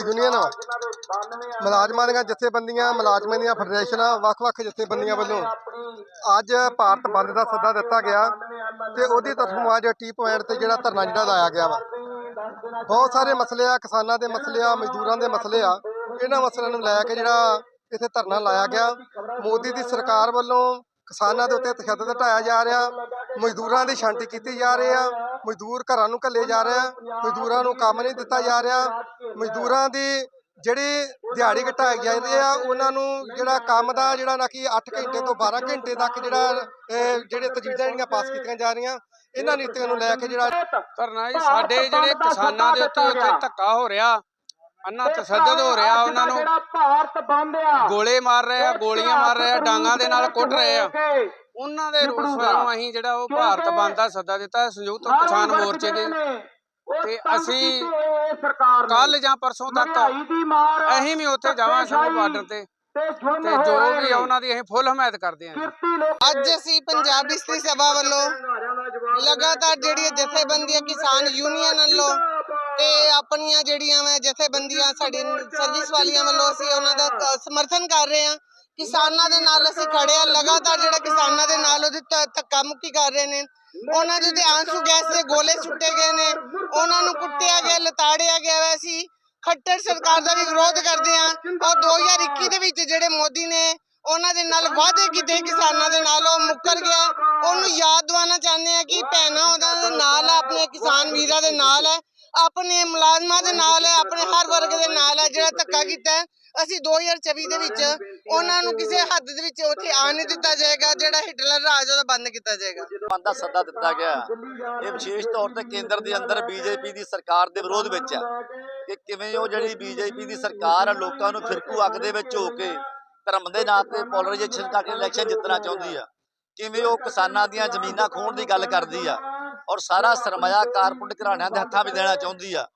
Union ਮੁਲਾਜ਼ਮਾਂ ਦੀਆਂ ਜਥੇਬੰਦੀਆਂ, ਮੁਲਾਜ਼ਮਾਂ ਦੀਆਂ ਫੈਡਰੇਸ਼ਨਾਂ, ਵੱਖ-ਵੱਖ ਜਥੇਬੰਦੀਆਂ ਵੱਲੋਂ ਅੱਜ ਭਾਰਤ ਬੰਦ ਦਾ ਸੱਦਾ ਦਿੱਤਾ ਗਿਆ ਤੇ ਉਹਦੀ ਤਰਫੋਂ ਅੱਜ ਟੀ ਪੁਆਇੰਟ ਤੇ ਜਿਹੜਾ ਧਰਨਾ ਜਿਹੜਾ ਲਾਇਆ ਗਿਆ ਵਾ। ਬਹੁਤ ਸਾਰੇ ਮਸਲੇ ਆ, ਕਿਸਾਨਾਂ ਦੇ ਮਸਲੇ ਆ, ਮਜ਼ਦੂਰਾਂ ਦੇ ਮਸਲੇ ਆ। ਇਹਨਾਂ ਮਸਲਿਆਂ ਨੂੰ ਲੈ ਕੇ ਜਿਹੜਾ ਇੱਥੇ ਧਰਨਾ ਲਾਇਆ ਗਿਆ। ਮੋਦੀ ਦੀ ਸਰਕਾਰ ਵੱਲੋਂ ਕਿਸਾਨਾਂ ਦੇ ਉੱਤੇ ਤਸ਼ੱਦਦ ਢਾਇਆ ਜਾ ਰਿਹਾ। ਮਜ਼ਦੂਰਾਂ ਦੀ ਛਾਂਟੀ ਕੀਤੀ ਜਾ ਰਹੀ ਆ ਮਜ਼ਦੂਰ ਘਰਾਂ ਨੂੰ ਘੱਲੇ ਜਾ ਰਹੇ ਆ ਮਜ਼ਦੂਰਾਂ ਨੂੰ ਕੰਮ ਨਹੀਂ ਦਿੱਤਾ ਜਾ ਰਿਹਾ। ਮਜ਼ਦੂਰਾਂ ਦੀ ਜਿਹੜੀ ਦਿਹਾੜੀ ਘਟਾਈ ਜਾ ਰਹੀ ਆ ਉਹਨਾਂ ਨੂੰ ਜਿਹੜਾ ਕੰਮ ਦਾ ਜਿਹੜਾ ਨਾ ਕਿ 8 ਘੰਟੇ ਤੋਂ 12 ਘੰਟੇ ਤੱਕ ਜਿਹੜਾ ਇਹ ਜਿਹੜੇ ਤਜਵੀਜ਼ਾਂ ਜਿਹੜੀਆਂ ਪਾਸ ਕੀਤੀਆਂ ਜਾ ਰਹੀਆਂ ਇਹਨਾਂ ਨੀਤੀਆਂ ਨੂੰ ਲੈ ਕੇ ਜਿਹੜਾ ਧਰਨਾ ਜੀ ਸਾਡੇ ਜਿਹੜੇ ਕਿਸਾਨਾਂ ਦੇ ਉੱਤੇ ਉੱਥੇ ਧੱਕਾ ਹੋ ਰਿਹਾ ਅੰਨਾ ਤਸ਼ੱਦਦ ਹੋ ਰਿਹਾ ਉਹਨਾਂ ਨੂੰ। ਭਾਰਤ ਬੰਦ ਆ ਗੋਲੇ ਮਾਰ ਰਹੇ ਆ ਗੋਲੀਆਂ ਮਾਰ ਰਹੇ ਆ ਡਾਂਗਾਂ ਦੇ ਨਾਲ ਕੁੱਟ ਰਹੇ ਆ। ਉਹਨਾਂ ਦੇ ਰੋਸ ਵਜੋਂ ਅਸੀਂ ਜਿਹੜਾ ਉਹ ਭਾਰਤ ਬੰਦ ਦਾ ਸੱਦਾ ਦਿੱਤਾ ਸੰਯੁਕਤ ਕਿਸਾਨ ਮੋਰਚੇ ਦੇ। ਤੇ ਅਸੀਂ ਸਰਕਾਰ ਕੱਲ ਜਾਂ ਪਰਸੋਂ ਤੱਕ ਅਸੀਂ ਵੀ ਉੱਥੇ ਜਾਵਾਂਗੇ ਸਾਨੂੰ ਬਾਰਡਰ ਤੇ। ਤੇ ਜੋ ਵੀ ਆ ਉਹਨਾਂ ਦੀ ਅਸੀਂ ਫੁੱਲ ਹਮਾਇਤ ਕਰਦੇ ਹਾਂ ਅੱਜ ਅਸੀਂ ਪੰਜਾਬ ਇਸਤਰੀ ਸਭਾ ਵੱਲੋਂ ਲਗਾਤਾਰ ਜਿਹੜੀਆਂ ਜਥੇਬੰਦੀਆਂ ਕਿਸਾਨ ਯੂਨੀਅਨ ਵੱਲੋਂ ਤੇ ਆਪਣੀਆਂ ਜਿਹੜੀਆਂ ਵਾ ਜਥੇਬੰਦੀਆਂ ਸਾਡੀ ਸਰਵਿਸ ਵਾਲੀਆਂ ਵੱਲੋਂ ਅਸੀਂ ਉਹਨਾਂ ਦਾ ਸਮਰਥਨ ਕਰ ਰਹੇ ਹਾਂ। ਕਿਸਾਨਾਂ ਦੇ ਨਾਲ ਅਸੀਂ ਖੜੇ ਆ ਲਗਾਤਾਰ ਜਿਹੜਾ ਕਿਸਾਨਾਂ ਦੇ ਨਾਲ ਉਹਦੀ ਧੱਕਾ ਮੁੱਕੀ ਕਰ ਰਹੇ ਨੇ। ਉਹਨਾਂ ਦੇ ਉੱਤੇ ਆਂਸੂ ਗੈਸ ਦੇ ਗੋਲੇ ਸੁੱਟੇ ਗਏ ਨੇ, ਉਹਨਾਂ ਨੂੰ ਕੁੱਟਿਆ ਗਿਆ, ਲਤਾੜਿਆ ਗਿਆ ਵਾ। ਅਸੀਂ ਖੱਟਰ ਸਰਕਾਰ ਦਾ ਵੀ ਵਿਰੋਧ ਕਰਦੇ ਹਾਂ। ਔਰ 2021 ਦੇ ਵਿੱਚ ਜਿਹੜੇ ਮੋਦੀ ਨੇ, ਉਹਨਾਂ ਦੇ ਨਾਲ ਵਾਅਦੇ ਕੀਤੇ ਕਿਸਾਨਾਂ ਦੇ ਨਾਲ, ਉਹ ਮੁੱਕਰ ਗਿਆ। ਉਹਨੂੰ ਯਾਦ ਦਿਵਾਉਣਾ ਚਾਹੁੰਦੇ ਆ ਕਿ ਭੈਣਾਂ ਉਹਨਾਂ ਦੇ ਨਾਲ ਹੈ ਆਪਣੇ ਕਿਸਾਨ ਵੀਰਾਂ ਦੇ ਨਾਲ ਹੈ ਆਪਣੇ ਮੁਲਾਜ਼ਮਾਂ ਦੇ ਨਾਲ ਹੈ ਆਪਣੇ ਹਰ ਵਰਗ ਦੇ ਨਾਲ ਹੈ ਜਿਹੜਾ ਧੱਕਾ ਕੀਤਾ। ਅਸੀਂ 2024 ਦੇ ਵਿੱਚ ਉਹਨਾਂ ਨੂੰ ਕਿਸੇ ਹੱਦ ਦੇ ਵਿੱਚ ਉੱਥੇ ਆਉਣ ਨਹੀਂ ਦਿੱਤਾ ਜਾਏਗਾ, ਜਿਹੜਾ ਹਿਟਲਰ ਰਾਜ ਉਹਦਾ ਬੰਦ ਕੀਤਾ ਜਾਏਗਾ। ਬੰਦ ਸੱਦਾ ਦਿੱਤਾ ਗਿਆ। ਇਹ ਵਿਸ਼ੇਸ਼ ਤੌਰ ਤੇ ਕੇਂਦਰ ਦੇ ਅੰਦਰ ਬੀਜੇਪੀ ਦੀ ਸਰਕਾਰ ਦੇ ਵਿਰੋਧ ਵਿੱਚ ਹੈ ਕਿ ਕਿਵੇਂ ਉਹ ਜਿਹੜੀ ਬੀਜੇਪੀ ਦੀ ਸਰਕਾਰ ਆ ਲੋਕਾਂ ਨੂੰ ਫਿਰਕੂ ਅੱਗ ਦੇ ਵਿੱਚ ਹੋ ਕੇ ਧਰਮ ਦੇ ਨਾਂ ਤੇ ਪੋਲਰਾਈਜੇਸ਼ਨ ਕਰਕੇ ਇਲੈਕਸ਼ਨ ਜਿੱਤਣਾ ਚਾਹੁੰਦੀ ਆ ਕਿਵੇਂ ਉਹ ਕਿਸਾਨਾਂ ਦੀਆਂ ਜ਼ਮੀਨਾਂ ਖੋਣ ਦੀ ਗੱਲ ਕਰਦੀ ਆ ਔਰ ਸਾਰਾ ਸਰਮਾਇਆ ਕਾਰਪੋਰੇਟ ਘਰਾਣਿਆਂ ਦੇ ਹੱਥਾਂ ਵਿੱਚ ਦੇਣਾ ਚਾਹੁੰਦੀ ਆ।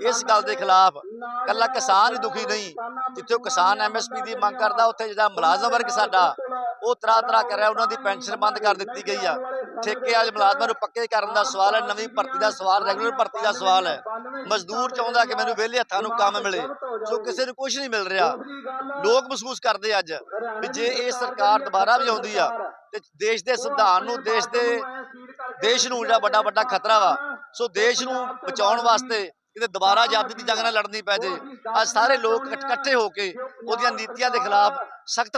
ਇਸ ਗੱਲ ਦੇ ਖਿਲਾਫ ਕੱਲਾ ਕਿਸਾਨ ਹੀ ਦੁਖੀ ਨਹੀਂ। ਜਿੱਥੇ ਉਹ ਕਿਸਾਨ ਐਮਐਸਪੀ ਦੀ ਮੰਗ ਕਰਦਾ, ਉੱਥੇ ਜਿਹੜਾ ਮੁਲਾਜ਼ਮ ਵਰਗ ਸਾਡਾ, ਉਹ ਤਰਾ ਤਰਾ ਕਰ ਰਿਹਾ, ਉਹਨਾਂ ਦੀ ਪੈਨਸ਼ਨ ਬੰਦ ਕਰ ਦਿੱਤੀ ਗਈ ਆ। ਠੇਕੇ ਵਾਲੇ ਮੁਲਾਜ਼ਮਾਂ ਨੂੰ ਪੱਕੇ ਕਰਨ ਦਾ ਸਵਾਲ ਹੈ, ਨਵੀਂ ਭਰਤੀ ਦਾ ਸਵਾਲ, ਰੈਗੂਲਰ ਭਰਤੀ ਦਾ ਸਵਾਲ ਹੈ। ਮਜ਼ਦੂਰ ਚਾਹੁੰਦਾ ਕਿ ਮੈਨੂੰ ਵਿਹਲੇ ਹੱਥਾਂ ਨੂੰ ਕੰਮ ਮਿਲੇ ਸੋ ਕਿਸੇ ਨੂੰ ਕੁਝ ਨਹੀਂ ਮਿਲ ਰਿਹਾ। ਲੋਕ ਮਹਿਸੂਸ ਕਰਦੇ ਅੱਜ ਵੀ ਜੇ ਇਹ ਸਰਕਾਰ ਦੁਬਾਰਾ ਵੀ ਆਉਂਦੀ ਆ, ਤੇ ਦੇਸ਼ ਦੇ ਸੰਵਿਧਾਨ ਨੂੰ, ਦੇਸ਼ ਦੇ, ਦੇਸ਼ ਨੂੰ ਜਿਹੜਾ ਵੱਡਾ ਵੱਡਾ ਖਤਰਾ ਵਾ, ਸੋ ਦੇਸ਼ ਨੂੰ ਬਚਾਉਣ ਵਾਸਤੇ ਕਿਤੇ ਦੁਬਾਰਾ ਆਜ਼ਾਦੀ ਦੀ ਜੰਗ ਨਾਲ ਲੜਨੀ ਪੈ ਜੇ। ਅੱਜ ਸਾਰੇ ਲੋਕ ਇਕੱਠੇ ਹੋ ਕੇ ਉਹਦੀਆਂ ਨੀਤੀਆਂ ਦੇ ਖਿਲਾਫ ਸਖਤ